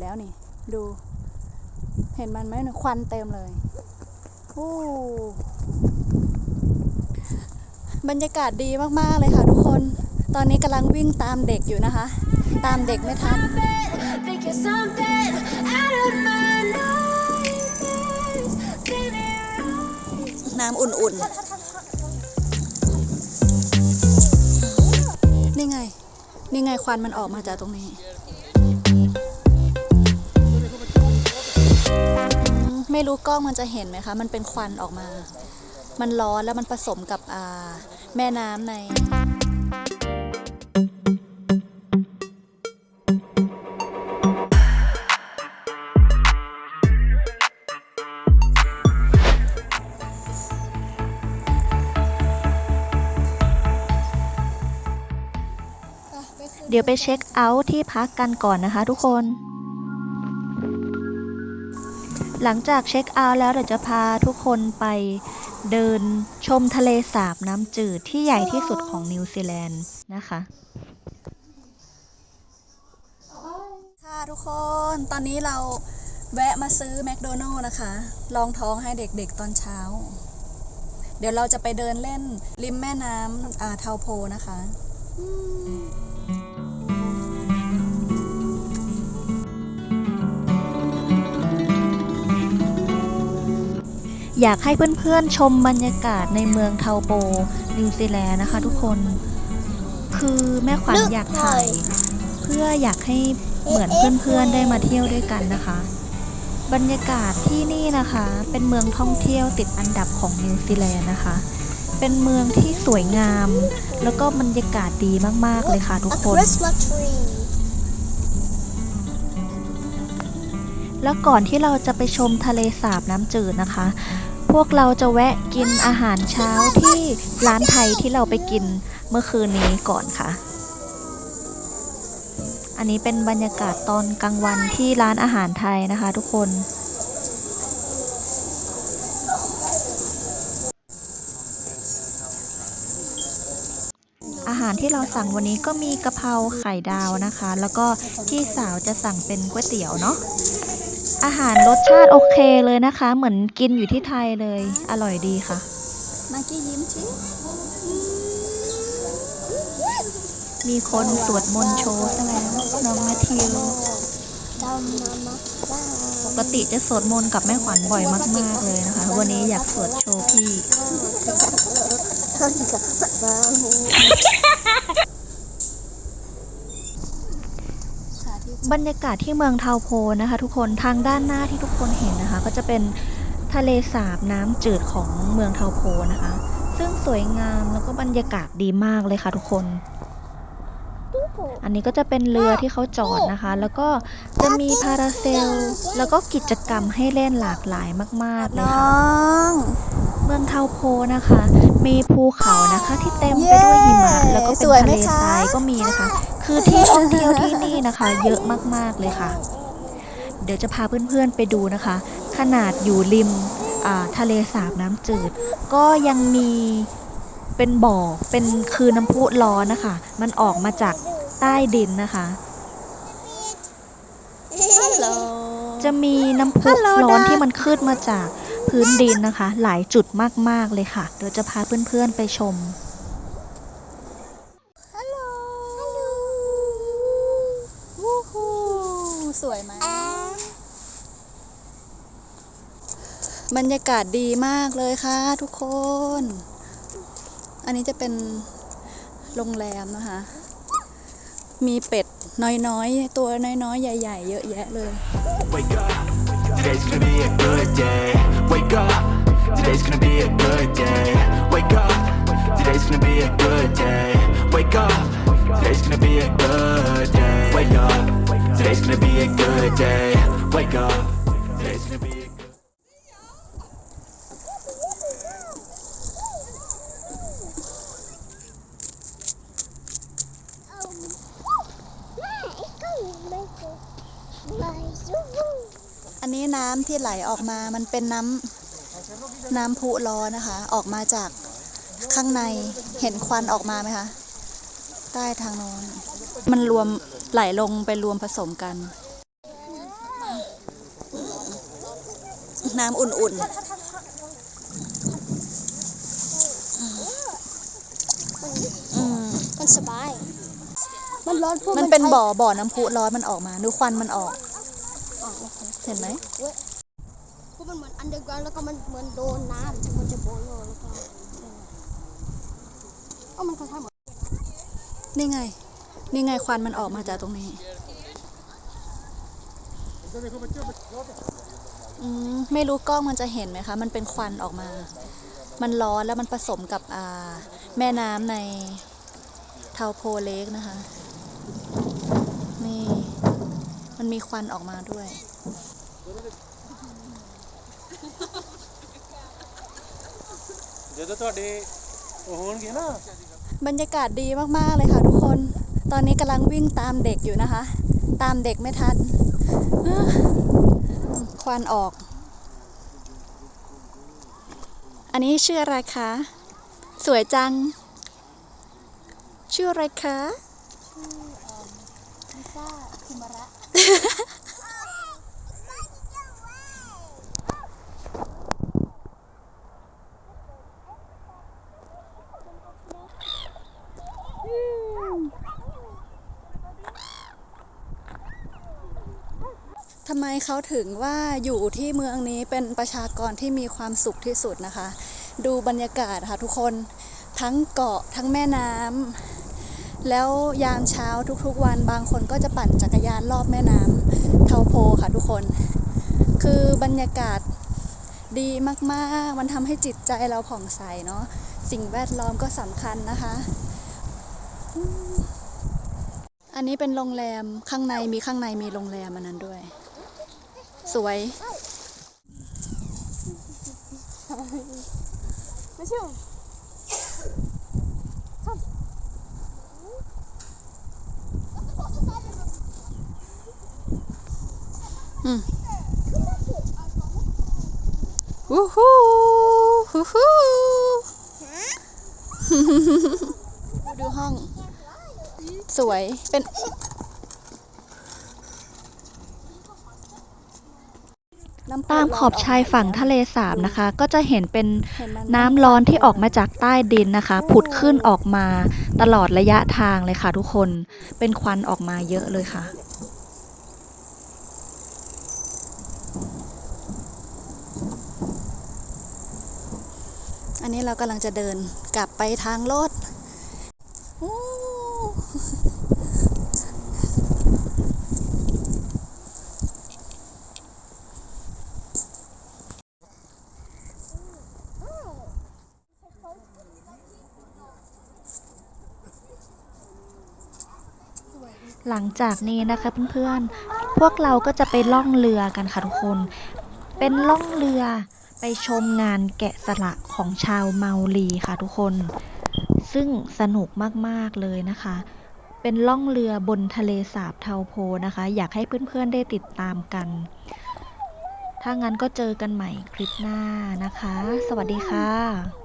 แล้วนี่ ดู เห็นมันไหมควันเต็มเลยโอ้บรรยากาศดีมากๆเลยค่ะทุกคน ตอนนี้กำลังวิ่งตามเด็กอยู่นะคะ ตามเด็กไม่ทัน น้ำอุ่นๆ นี่ไง นี่ไงควันมันออกมาจากตรงนี้ ไม่รู้กล้องมันจะเห็นไหมคะ มันเป็นควันออกมา มันร้อนแล้วมันผสมกับแม่น้ำในเดี๋ยวไปเช็คเอาท์ที่พักกันก่อนนะคะทุกคน หลังจากเช็คเอาท์แล้วเดี๋ยวจะพาทุกคนไปเดินชมทะเลสาบน้ำจืดที่ใหญ่ที่สุดของนิวซีแลนด์นะคะค่ะทุกคนตอนนี้เราแวะมาซื้อแมคโดนัลล์นะคะลองท้องให้เด็กๆตอนเช้า เดี๋ยวเราจะไปเดินเล่นริมแม่น้ำอ่าเทาโพนะคะ อืม อยากให้เพื่อนๆชมบรรยากาศในเมืองเทาโป นิวซีแลนด์นะคะทุกคน คือแม่ขวัญอยากถ่าย เพื่ออยากให้เหมือนเพื่อนๆได้มาเที่ยวด้วยกันนะคะ บรรยากาศที่นี่นะคะ เป็นเมืองท่องเที่ยวติดอันดับของนิวซีแลนด์นะคะ เป็นเมืองที่สวยงาม แล้วก็บรรยากาศดีมากๆเลยค่ะทุก a คน Christmas tree. แล้วก่อนที่เราจะไปชมทะเลสาบน้ำจืดนะคะ พวกเราจะแวะกินอาหารเช้าที่ร้านไทยที่เราไปกินเมื่อคืนนี้ก่อนค่ะ อันนี้เป็นบรรยากาศตอนกลางวันที่ร้านอาหารไทยนะคะ ทุกคน อาหารที่เราสั่งวันนี้ก็มีกะเพราไข่ดาวนะคะ แล้วก็พี่สาวจะสั่งเป็นก๋วยเตี๋ยวเนาะ อาหารรสชาติโอเคเลยนะคะ เหมือนกินอยู่ที่ไทยเลย อร่อยดีค่ะ มากี้ยิ้มชิมีคนสวดมนต์โชว์ซะแล้วน้องแมทธิวปกติจะสวดมนต์กับแม่ขวัญบ่อยมากๆเลยนะคะ วันนี้อยากสวดโชว์พี่ สาธิต บรรยากาศที่เมืองเทาโพนะคะ ทุกคนทางด้านหน้าที่ทุกคนเห็นนะคะ ก็จะเป็นทะเลสาบน้ำจืดของเมืองเทาโพนะคะ ซึ่งสวยงามแล้วก็บรรยากาศดีมากเลยค่ะทุกคน อันนี้ก็จะเป็นเรือที่เขาจอดนะคะ แล้วก็จะมีพาราเซล แล้วก็กิจกรรมให้เล่นหลากหลายมาก ๆ เลยค่ะเมืองเทาโพนะคะ มีภูเขานะคะที่เต็มไปด้วยหิมะแล้วก็เป็นทะเลทรายก็มีนะคะ คือที่ท่องเที่ยวที่นี่นะคะ เยอะมากๆเลยค่ะ เดี๋ยวจะพาเพื่อนๆไปดูนะคะ ขนาดอยู่ริมอ่าทะเลสาบน้ำจืด ก็ยังมีเป็นบ่อเป็นคือน้ำพุร้อนนะคะ มันออกมาจากใต้ดินนะคะฮัลโหลจะมีน้ำพุฮัลโหลร้อนดาที่มันขึ้นมาจากพื้นดินนะคะ หลายจุดมากๆเลยค่ะ เดี๋ยวจะพาเพื่อนๆไปชม ฮัลโหลฮัลโหลวู้ฮู้สวยไหม บรรยากาศดีมากเลยค่ะทุกคน อันนี้จะเป็นโรงแรมนะคะ มีเป็ดน้อยๆ ตัวน้อยๆ ใหญ่ ๆ เยอะแยะเลย today's gonna be a good day. Wake up, today's gonna be a good day. Wake up, today's gonna be a good day. Wake up, today's gonna be a good อันนี้น้ำที่ไหลออกมามันเป็นน้ำน้ำพุร้อนะคะ ออกมาจากข้างในเห็นควันออกมาไหมคะ ใต้ทางโน้นมันรวมไหลลงไปรวมผสมกัน น้ำอุ่นๆ มันสบาย มันร้อนพวกมันเป็นใช้บ่อบ่อน้ำพุร้อนมันออกมาดูควันมันออก อ๋อโอเคเห็นไหมพวกมันเหมือนอันเดอร์กราวแล้วก็มันเหมือนโดนน้ำมันจะโบโลแล้วก็เอ้ามันคล้ายๆเหมือนนี่ไง นี่ไงควันมันออกมาจากตรงนี้ อืม ไม่รู้กล้องมันจะเห็นไหมคะ มันเป็นควันออกมา มันร้อนแล้วมันผสมกับอ่า แม่น้ำในเทาโพเลกนะคะ นี่ มันมีควันออกมาด้วย ਜਦੋਂ ਤੁਹਾਡੇ ਉਹ ਹੋਣਗੇ ਨਾ บรรยากาศดีมาก ๆ เลยค่ะทุกคน ตอนนี้กำลังวิ่งตามเด็กอยู่นะคะ ตามเด็กไม่ทันอ้าควันออก อันนี้ชื่ออะไรคะ สวยจัง ชื่ออะไรคะ ลิซ่าคุมาระทำไมเขาถึงว่าอยู่ที่เมืองนี้เป็นประชากรที่มีความสุขที่สุดนะคะ ดูบรรยากาศค่ะทุกคนทั้งเกาะทั้งแม่น้ำ แล้วยามเช้าทุกๆวันบางคนก็จะปั่นจักรยานรอบแม่น้ำเทาโพค่ะทุกคน คือบรรยากาศดีมากๆ มันทำให้จิตใจเราผ่องใสเนาะ สิ่งแวดล้อมก็สำคัญนะคะ อันนี้เป็นโรงแรมข้างในมีข้างในมีโรงแรมอันนั้นด้วย สวยไม่ใช่ อืมวู้ฮู้ฮู้ฮู้ดูห้อง สวยเป็นน้ำพุตามขอบชายฝั่งทะเลสาบนะคะ ก็จะเห็นเป็นเห็ไหมน้ำร้อนที่ออกมาจากใต้ดินนะคะ ผุดขึ้นออกมาตลอดระยะทางเลยค่ะทุกคนเป็นควันออกมาเยอะเลยค่ะ อันนี้เรากำลังจะเดินกลับไปทางรถหลังจากนี้นะคะเพื่อนๆ พวกเราก็จะไปล่องเรือกันค่ะทุกคน เป็นล่องเรือ ไปชมงานแกะสลักของชาวเมาลีค่ะทุกคน ซึ่งสนุกมากๆเลยนะคะ เป็นล่องเรือบนทะเลสาบเทาโพนะคะ อยากให้เพื่อนๆได้ติดตามกัน ถ้างั้นก็เจอกันใหม่คลิปหน้านะคะ สวัสดีค่ะ